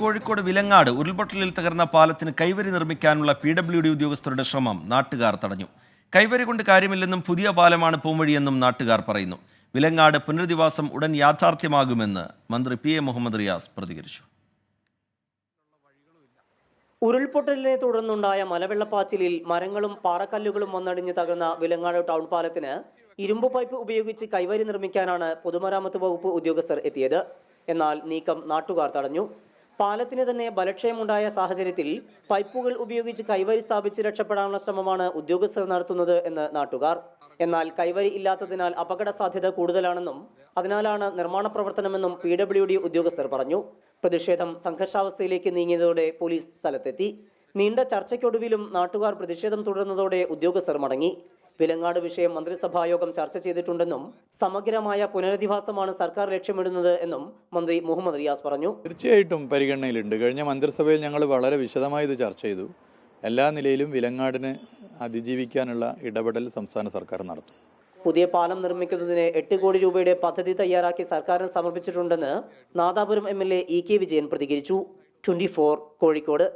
കോഴിക്കോട് വിലങ്ങാട് ഉരുൾപൊട്ടലിൽ തകർന്ന പാലത്തിന് കൈവരി നിർമ്മിക്കാനുള്ള പി ഡബ്ല്യു ഡി ഉദ്യോഗസ്ഥരുടെ ശ്രമം നാട്ടുകാർ തടഞ്ഞു. കൈവരി കൊണ്ട് കാര്യമില്ലെന്നും പുതിയ പാലമാണ് പോംവഴിയെന്നും നാട്ടുകാർ പറയുന്നു. വിലങ്ങാട് പുനരധിവാസം ഉടൻ യാഥാർത്ഥ്യമാകുമെന്ന് മന്ത്രി പി എ മുഹമ്മദ് റിയാസ് പ്രതികരിച്ചു. ഉരുൾപൊട്ടലിനെ തുടർന്നുണ്ടായ മലവെള്ളപ്പാച്ചിലിൽ മരങ്ങളും പാറക്കല്ലുകളും വന്നടിഞ്ഞ് തകർന്ന വിലങ്ങാട് ടൗൺ പാലത്തിന് ഇരുമ്പ് പൈപ്പ് ഉപയോഗിച്ച് കൈവരി നിർമ്മിക്കാനാണ് പൊതുമരാമത്ത് വകുപ്പ് ഉദ്യോഗസ്ഥർ എത്തിയത്. എന്നാൽ നീക്കം നാട്ടുകാർ തടഞ്ഞു. പാലത്തിന് തന്നെ ബലക്ഷയമുണ്ടായ സാഹചര്യത്തിൽ പൈപ്പുകൾ ഉപയോഗിച്ച് കൈവരി സ്ഥാപിച്ച് രക്ഷപ്പെടാനുള്ള ശ്രമമാണ് ഉദ്യോഗസ്ഥർ നടത്തുന്നത് എന്ന് നാട്ടുകാർ. എന്നാൽ കൈവരി ഇല്ലാത്തതിനാൽ അപകട സാധ്യത കൂടുതലാണെന്നും അതിനാലാണ് നിർമ്മാണ പ്രവർത്തനമെന്നും പി ഡബ്ല്യു ഡി ഉദ്യോഗസ്ഥർ പറഞ്ഞു. പ്രതിഷേധം സംഘർഷാവസ്ഥയിലേക്ക് നീങ്ങിയതോടെ പോലീസ് സ്ഥലത്തെത്തി. നീണ്ട ചർച്ചയ്ക്കൊടുവിലും നാട്ടുകാർ പ്രതിഷേധം തുടർന്നതോടെ ഉദ്യോഗസ്ഥർ മടങ്ങി. വിലങ്ങാട് വിഷയം മന്ത്രിസഭായോഗം ചർച്ച ചെയ്തിട്ടുണ്ടെന്നും സമഗ്രമായ പുനരധിവാസമാണ് സർക്കാർ ലക്ഷ്യമിടുന്നത് എന്നും മന്ത്രി മുഹമ്മദ് റിയാസ് പറഞ്ഞു. തീർച്ചയായിട്ടും പരിഗണനയിലുണ്ട്. കഴിഞ്ഞ മന്ത്രിസഭയിൽ ഞങ്ങൾ വളരെ വിശദമായി ഇത് ചർച്ച ചെയ്തു. എല്ലാ നിലയിലും വിലങ്ങാടിന് അതിജീവിക്കാനുള്ള ഇടപെടൽ സംസ്ഥാന സർക്കാർ നടത്തും. പുതിയ പാലം നിർമ്മിക്കുന്നതിന് എട്ട് കോടി രൂപയുടെ പദ്ധതി തയ്യാറാക്കി സർക്കാരിന് സമർപ്പിച്ചിട്ടുണ്ടെന്ന് Nadapuram M L A E K Vijayan പ്രതികരിച്ചു. ട്വന്റി കോഴിക്കോട്.